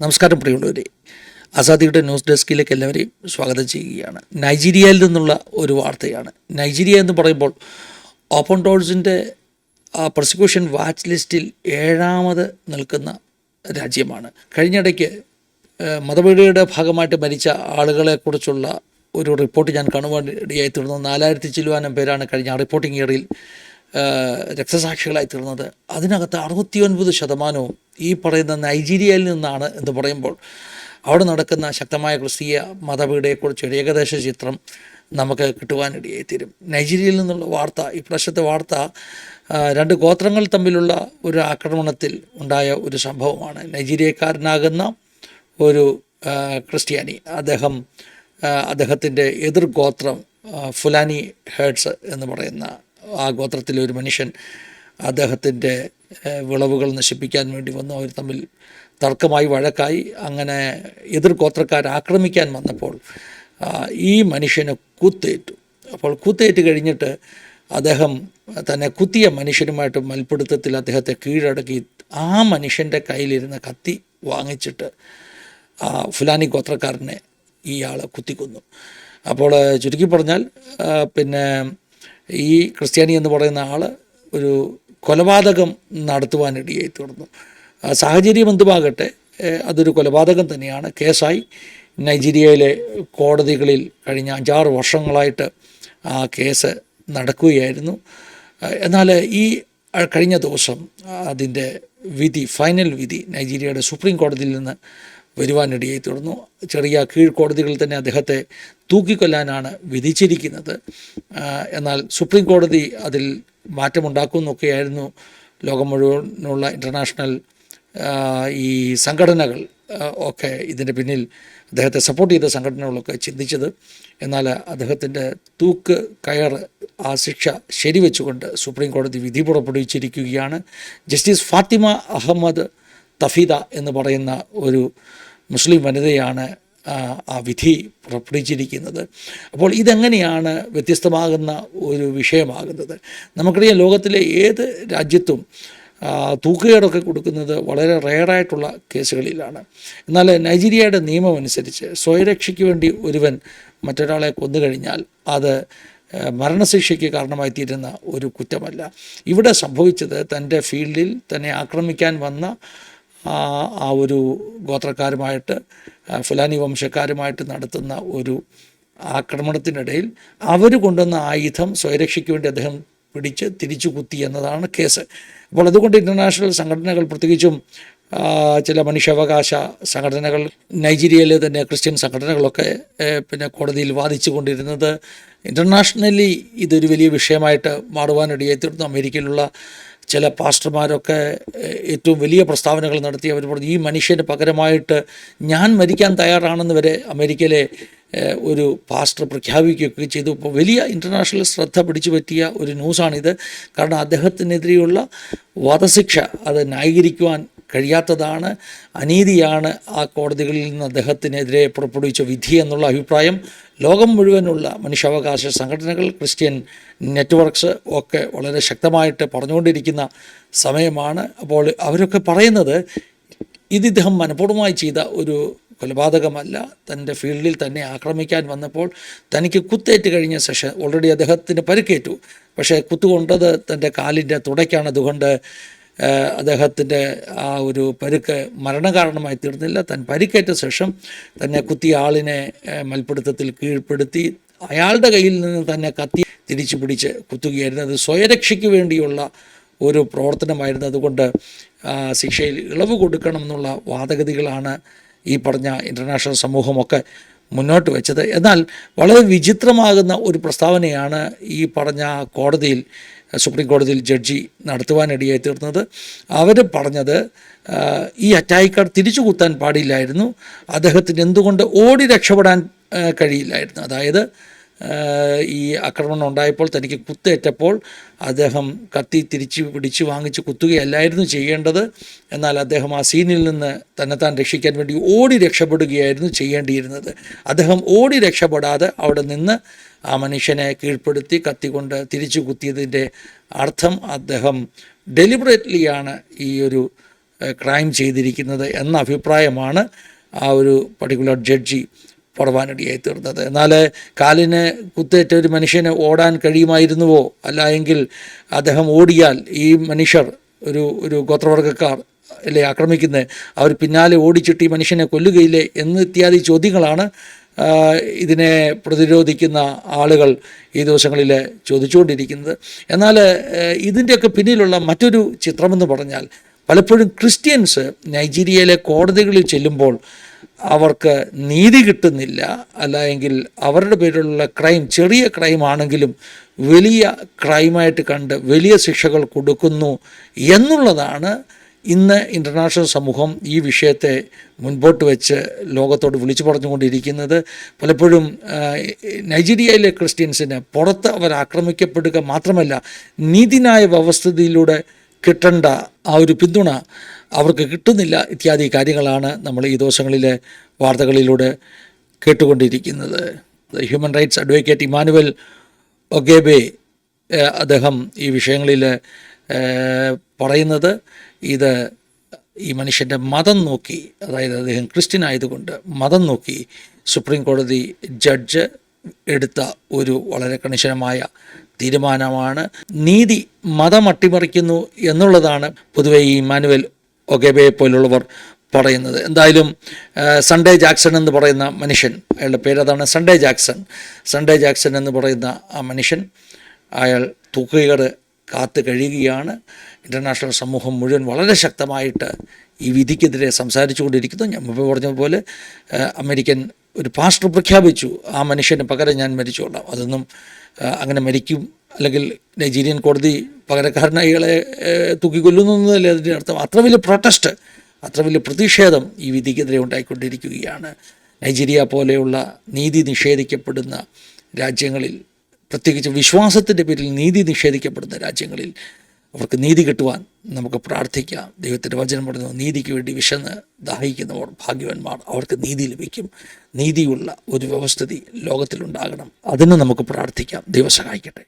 നമസ്കാരം പ്രിയമുള്ളവരെ. ആസാദിയുടെ ന്യൂസ് ഡെസ്കിലേക്ക് എല്ലാവരെയും സ്വാഗതം ചെയ്യുകയാണ്. നൈജീരിയയിൽ നിന്നുള്ള ഒരു വാർത്തയാണ്. നൈജീരിയ എന്ന് പറയുമ്പോൾ ഓപ്പൺ ഡോഴ്സിന്റെ പ്രോസിക്യൂഷൻ വാച്ച് ലിസ്റ്റിൽ ഏഴാമത് നിൽക്കുന്ന രാജ്യമാണ്. കഴിഞ്ഞിടയ്ക്ക് മതപീഠയുടെ ഭാഗമായിട്ട് മരിച്ച ആളുകളെക്കുറിച്ചുള്ള ഒരു റിപ്പോർട്ട് ഞാൻ കാണുവാൻ ഇടയായി തീർന്നു. നാലായിരത്തി ചില്ലുവാനം പേരാണ് കഴിഞ്ഞ റിപ്പോർട്ടിംഗ് ഇയറിൽ രക്തസാക്ഷികളായി തീർന്നത്. അതിനകത്ത് അറുപത്തിയൊൻപത് ശതമാനവും ഈ പറയുന്ന നൈജീരിയയിൽ നിന്നാണ് എന്ന് പറയുമ്പോൾ അവിടെ നടക്കുന്ന ശക്തമായ ക്രിസ്തീയ മതപീഠയെക്കുറിച്ച് ഒരു ഏകദേശ ചിത്രം നമുക്ക് കിട്ടുവാനിടയായി തീരും നൈജീരിയയിൽ നിന്നുള്ള വാർത്ത ഈ പ്രാവശ്യത്തെ വാർത്ത രണ്ട് ഗോത്രങ്ങൾ തമ്മിലുള്ള ഒരു ആക്രമണത്തിൽ ഉണ്ടായ ഒരു സംഭവമാണ്. നൈജീരിയക്കാരനാകുന്ന ഒരു ക്രിസ്ത്യാനി അദ്ദേഹം അദ്ദേഹത്തിന്റെ എതിർ ഗോത്രം ഫുലാനി ഹേഡ്സ് എന്ന് പറയുന്ന ആ ഗോത്രത്തിലെ ഒരു മനുഷ്യൻ അദ്ദേഹത്തിന്റെ വിളവുകൾ നശിപ്പിക്കാൻ വേണ്ടി വന്നു. അവർ തമ്മിൽ തർക്കമായി വഴക്കായി അങ്ങനെ എതിർ ഗോത്രക്കാർ ആക്രമിക്കാൻ വന്നപ്പോൾ ഈ മനുഷ്യന് കുത്തേറ്റു. അപ്പോൾ കുത്തേറ്റ് കഴിഞ്ഞിട്ട് അദ്ദേഹം തന്നെ കുത്തിയ മനുഷ്യനുമായിട്ട് മൽപ്പിടുത്തത്തിൽ അദ്ദേഹത്തെ കീഴടക്കി ആ മനുഷ്യന്റെ കയ്യിലിരുന്ന കത്തി വാങ്ങിച്ചിട്ട് ആ ഫുലാനി ഗോത്രക്കാരനെ ഇയാൾ കുത്തിക്കൊന്നു. അപ്പോൾ ചുരുക്കി പറഞ്ഞാൽ പിന്നെ ഈ ക്രിസ്ത്യാനി എന്ന് പറയുന്ന ആൾ ഒരു കൊലപാതകം നടത്തുവാനിടയായി തീർന്നു. ആ, സാഹചര്യം എന്തുമാകട്ടെ അതൊരു കൊലപാതകം തന്നെയാണ്. കേസായി നൈജീരിയയിലെ കോടതികളിൽ കഴിഞ്ഞ അഞ്ചാറ് വർഷങ്ങളായിട്ട് ആ കേസ് നടക്കുകയായിരുന്നു. എന്നാൽ ഈ കഴിഞ്ഞ ദിവസം അതിന്റെ വിധി ഫൈനൽ വിധി നൈജീരിയയുടെ സുപ്രീം കോടതിയിൽ നിന്ന് വരുവാനിടയായി തുടർന്നു ചെറിയ കീഴ്ക്കോടതികളിൽ തന്നെ അദ്ദേഹത്തെ തൂക്കിക്കൊല്ലാനാണ് വിധിച്ചിരിക്കുന്നത്. എന്നാൽ സുപ്രീം കോടതി അതിൽ മാറ്റമുണ്ടാക്കുമെന്നൊക്കെയായിരുന്നു ലോകം മുഴുവനുള്ള ഇന്റർനാഷണൽ ഈ സംഘടനകൾ ഒക്കെ ഇതിന്റെ പിന്നിൽ അദ്ദേഹത്തെ സപ്പോർട്ട് ചെയ്ത സംഘടനകളൊക്കെ ചിന്തിച്ചത്. എന്നാൽ അദ്ദേഹത്തിന്റെ തൂക്ക് കയർ ആ ശിക്ഷ ശരിവെച്ചുകൊണ്ട് സുപ്രീം കോടതി വിധി പുറപ്പെടുവിച്ചിരിക്കുകയാണ്. ജസ്റ്റിസ് ഫാത്തിമ അഹമ്മദ് തഫീദ എന്ന് പറയുന്ന ഒരു മുസ്ലിം വനിതയാണ് ആ, വിധി പുറപ്പെടുവിച്ചിരിക്കുന്നത് അപ്പോൾ ഇതെങ്ങനെയാണ് വ്യത്യസ്തമാകുന്ന ഒരു വിഷയമാകുന്നത്? നമുക്കറിയാം ലോകത്തിലെ ഏത് രാജ്യത്തും തൂക്കുകേടൊക്കെ കൊടുക്കുന്നത് വളരെ റെയറായിട്ടുള്ള കേസുകളിലാണ്. എന്നാൽ നൈജീരിയയുടെ നിയമം അനുസരിച്ച് സ്വയരക്ഷയ്ക്ക് വേണ്ടി ഒരുവൻ മറ്റൊരാളെ കൊന്നു കഴിഞ്ഞാൽ അത് മരണശിക്ഷയ്ക്ക് കാരണമായി തീരുന്ന ഒരു കുറ്റമല്ല. ഇവിടെ സംഭവിച്ചത് തന്റെ ഫീൽഡിൽ തന്നെ ആക്രമിക്കാൻ വന്ന ആ ഒരു ഗോത്രക്കാരുമായിട്ട് ഫുലാനി വംശക്കാരുമായിട്ട് നടത്തുന്ന ഒരു ആക്രമണത്തിനിടയിൽ അവർ കൊണ്ടുവന്ന ആയുധം സ്വയരക്ഷയ്ക്ക് വേണ്ടി അദ്ദേഹം പിടിച്ച് തിരിച്ചു കുത്തി എന്നതാണ് കേസ്. അപ്പോൾ അതുകൊണ്ട് ഇന്റർനാഷണൽ സംഘടനകൾ പ്രത്യേകിച്ചും ചില മനുഷ്യാവകാശ സംഘടനകൾ നൈജീരിയയിലെ തന്നെ ക്രിസ്ത്യൻ സംഘടനകളൊക്കെ പിന്നെ കോടതിയിൽ വാദിച്ചു കൊണ്ടിരുന്നത് ഇന്റർനാഷണലി ഇതൊരു വലിയ വിഷയമായിട്ട് മാറുവാനിടയായി. തീർന്നു അമേരിക്കയിലുള്ള ചില പാസ്റ്റർമാരൊക്കെ ഏറ്റവും വലിയ പ്രസ്താവനകൾ നടത്തി. അവർ പറഞ്ഞു ഈ മനുഷ്യന് പകരമായിട്ട് ഞാൻ മരിക്കാൻ തയ്യാറാണെന്ന് വരെ അമേരിക്കയിലെ ഒരു പാസ്റ്റർ പ്രഖ്യാപിക്കുകയൊക്കെ ചെയ്തു. ഇപ്പോൾ വലിയ ഇന്റർനാഷണൽ ശ്രദ്ധ പിടിച്ചു പറ്റിയ ഒരു ന്യൂസാണിത്. കാരണം അദ്ദേഹത്തിനെതിരെയുള്ള വധശിക്ഷ അത് ന്യായീകരിക്കുവാൻ കഴിയാത്തതാണ്. അനീതിയാണ് ആ കോടതികളിൽ നിന്ന് അദ്ദേഹത്തിനെതിരെ പുറപ്പെടുവിച്ച വിധി എന്നുള്ള അഭിപ്രായം. ലോകം മുഴുവനുള്ള മനുഷ്യാവകാശ സംഘടനകൾ ക്രിസ്ത്യൻ നെറ്റ്വർക്ക്സ് ഒക്കെ വളരെ ശക്തമായിട്ട് പറഞ്ഞുകൊണ്ടിരിക്കുന്ന സമയമാണ്. അപ്പോൾ അവരൊക്കെ പറയുന്നത് ഇത് ഇദ്ദേഹം മനഃപൂർവമായി ചെയ്ത ഒരു കൊലപാതകമല്ല. തന്റെ ഫീൽഡിൽ തന്നെ ആക്രമിക്കാൻ വന്നപ്പോൾ തനിക്ക് കുത്തേറ്റ് കഴിഞ്ഞ സെഷൻ ഓൾറെഡി അദ്ദേഹത്തിന് പരിക്കേറ്റു. പക്ഷേ കുത്തുകൊണ്ടത് തന്റെ കാലിന്റെ തുടയ്ക്കാണ്. അതുകൊണ്ട് അദ്ദേഹത്തിന്റെ ആ ഒരു പരുക്ക് മരണകാരണമായി തീർന്നില്ല. താൻ പരിക്കേറ്റ ശേഷം തന്നെ കുത്തിയ ആളിനെ മൽപ്പിടുത്തത്തിൽ കീഴ്പ്പെടുത്തി അയാളുടെ കയ്യിൽ നിന്ന് തന്നെ കത്തി തിരിച്ചു പിടിച്ച് കുത്തുകയായിരുന്നു. അത് സ്വയരക്ഷയ്ക്ക് വേണ്ടിയുള്ള ഒരു പ്രവർത്തനമായിരുന്നു. അതുകൊണ്ട് ശിക്ഷയിൽ ഇളവ് കൊടുക്കണമെന്നുള്ള വാദഗതികളാണ് ഈ പറഞ്ഞ ഇന്റർനാഷണൽ സമൂഹമൊക്കെ മുന്നോട്ട് വെച്ചത്. എന്നാൽ വളരെ വിചിത്രമാകുന്ന ഒരു പ്രസ്താവനയാണ് ഈ പറഞ്ഞ കോടതിയിൽ സുപ്രീം കോടതിയിൽ ജഡ്ജി നടത്തുവാനിടയായി തീർന്നത്. അവർ പറഞ്ഞത് ഈ അറ്റായിക്കാർ തിരിച്ചു കുത്താൻ പാടില്ലായിരുന്നു. അദ്ദേഹത്തിന് എന്തുകൊണ്ട് ഓടി രക്ഷപ്പെടാൻ കഴിയില്ലായിരുന്നു. അതായത് ഈ ആക്രമണം ഉണ്ടായപ്പോൾ തനിക്ക് കുത്തേറ്റപ്പോൾ അദ്ദേഹം കത്തി തിരിച്ച് പിടിച്ച് വാങ്ങിച്ച് കുത്തുകയല്ലായിരുന്നു ചെയ്യേണ്ടത്. എന്നാൽ അദ്ദേഹം ആ സീനിൽ നിന്ന് തന്നെത്താൻ രക്ഷിക്കാൻ വേണ്ടി ഓടി രക്ഷപ്പെടുകയായിരുന്നു ചെയ്യേണ്ടിയിരുന്നത്. അദ്ദേഹം ഓടി രക്ഷപ്പെടാതെ അവിടെ നിന്ന് ആ മനുഷ്യനെ കീഴ്പ്പെടുത്തി കത്തിക്കൊണ്ട് തിരിച്ചു കുത്തിയതിന്റെ അർത്ഥം അദ്ദേഹം ഡെലിബറേറ്റ്ലിയാണ് ഈ ഒരു ക്രൈം ചെയ്തിരിക്കുന്നത് എന്ന അഭിപ്രായമാണ് ആ ഒരു പർട്ടിക്കുലർ ജഡ്ജി പറവാനിടയായി തീർന്നത്. എന്നാൽ കാലിന് കുത്തേറ്റ ഒരു മനുഷ്യന് ഓടാൻ കഴിയുമായിരുന്നുവോ? അല്ല എങ്കിൽ അദ്ദേഹം ഓടിയാൽ ഈ മനുഷ്യർ ഒരു ഒരു ഗോത്രവർഗക്കാർ അല്ലേ ആക്രമിക്കുന്നത് അവർ പിന്നാലെ ഓടിച്ചിട്ട് ഈ മനുഷ്യനെ കൊല്ലുകയില്ലേ എന്ന് ഇത്യാദി ചോദ്യങ്ങളാണ് ഇതിനെ പ്രതിരോധിക്കുന്ന ആളുകൾ ഈ ദിവസങ്ങളിൽ ചോദിച്ചുകൊണ്ടിരിക്കുന്നത്. എന്നാൽ ഇതിന്റെയൊക്കെ പിന്നിലുള്ള മറ്റൊരു ചിത്രമെന്ന് പറഞ്ഞാൽ പലപ്പോഴും ക്രിസ്ത്യൻസ് നൈജീരിയയിലെ കോടതികളിൽ ചെല്ലുമ്പോൾ അവർക്ക് നീതി കിട്ടുന്നില്ല. അല്ല എങ്കിൽ അവരുടെ പേരിലുള്ള ക്രൈം ചെറിയ ക്രൈം ആണെങ്കിലും വലിയ ക്രൈമായിട്ട് കണ്ട് വലിയ ശിക്ഷകൾ കൊടുക്കുന്നു എന്നുള്ളതാണ് ഇന്ന് ഇന്റർനാഷണൽ സമൂഹം ഈ വിഷയത്തെ മുൻപോട്ട് വെച്ച് ലോകത്തോട് വിളിച്ചു പറഞ്ഞുകൊണ്ടിരിക്കുന്നത്. പലപ്പോഴും നൈജീരിയയിലെ ക്രിസ്ത്യൻസിന് പുറത്ത് അവർ ആക്രമിക്കപ്പെടുക മാത്രമല്ല നീതിന്യായ വ്യവസ്ഥിതിയിലൂടെ കിട്ടേണ്ട ആ ഒരു പിന്തുണ അവർക്ക് കിട്ടുന്നില്ല ഇത്യാദി കാര്യങ്ങളാണ് നമ്മൾ ഈ ദിവസങ്ങളിലെ വാർത്തകളിലൂടെ കേട്ടുകൊണ്ടിരിക്കുന്നത്. Human rights advocate Emmanuel Ogebe അദ്ദേഹം ഈ വിഷയങ്ങളിൽ പറയുന്നത് ഇത് ഈ മനുഷ്യന്റെ മതം നോക്കി അതായത് അദ്ദേഹം ക്രിസ്ത്യൻ ആയതുകൊണ്ട് മതം നോക്കി സുപ്രീം കോടതി ജഡ്ജ് എടുത്ത ഒരു വളരെ കണിശനമായ തീരുമാനമാണ്. നീതി മതം അട്ടിമറിക്കുന്നു എന്നുള്ളതാണ് പൊതുവെ ഈ ഇമാനുവൽ ഒഗേബയെ പോലുള്ളവർ പറയുന്നത്. എന്തായാലും സൺഡേ ജാക്സൺ എന്ന് പറയുന്ന മനുഷ്യൻ അയാളുടെ പേരതാണ് സൺഡേ ജാക്സൺ സൺഡേ ജാക്സൺ എന്ന് പറയുന്ന ആ മനുഷ്യൻ അയാൾ തൂക്കുകേട് കാത്തു കഴിയുകയാണ് ഇന്റർനാഷണൽ സമൂഹം മുഴുവൻ വളരെ ശക്തമായിട്ട് ഈ വിധിക്കെതിരെ സംസാരിച്ചുകൊണ്ടിരിക്കുന്നു. ഞാൻ മുമ്പ് പറഞ്ഞതുപോലെ അമേരിക്കൻ ഒരു പാസ്റ്റർ പ്രഖ്യാപിച്ചു ആ മനുഷ്യന് പകരം ഞാൻ മരിച്ചോളാം അതൊന്നും അങ്ങനെ മരിക്കും അല്ലെങ്കിൽ നൈജീരിയൻ കോടതി പകരക്കാരനായി ഇയാളെ തൂക്കിക്കൊല്ലുന്നതല്ലേ അതിന്റെ അർത്ഥം? അത്ര വലിയ പ്രൊട്ടസ്റ്റ് അത്ര വലിയ പ്രതിഷേധം ഈ വിധിക്കെതിരെ ഉണ്ടായിക്കൊണ്ടിരിക്കുകയാണ്. നൈജീരിയ പോലെയുള്ള നീതി നിഷേധിക്കപ്പെടുന്ന രാജ്യങ്ങളിൽ പ്രത്യേകിച്ച് വിശ്വാസത്തിന്റെ പേരിൽ നീതി നിഷേധിക്കപ്പെടുന്ന രാജ്യങ്ങളിൽ അവർക്ക് നീതി കിട്ടുവാൻ നമുക്ക് പ്രാർത്ഥിക്കാം. ദൈവത്തിന്റെ വചനം പറയുന്നു നീതിക്ക് വേണ്ടി വിശന്ന് ദാഹിക്കുന്നവർ ഭാഗ്യവന്മാർ. അവർക്ക് നീതി ലഭിക്കും. നീതിയുള്ള ഒരു വ്യവസ്ഥിതി ലോകത്തിലുണ്ടാകണം. അതിന് നമുക്ക് പ്രാർത്ഥിക്കാം. ദൈവം സഹായിക്കട്ടെ.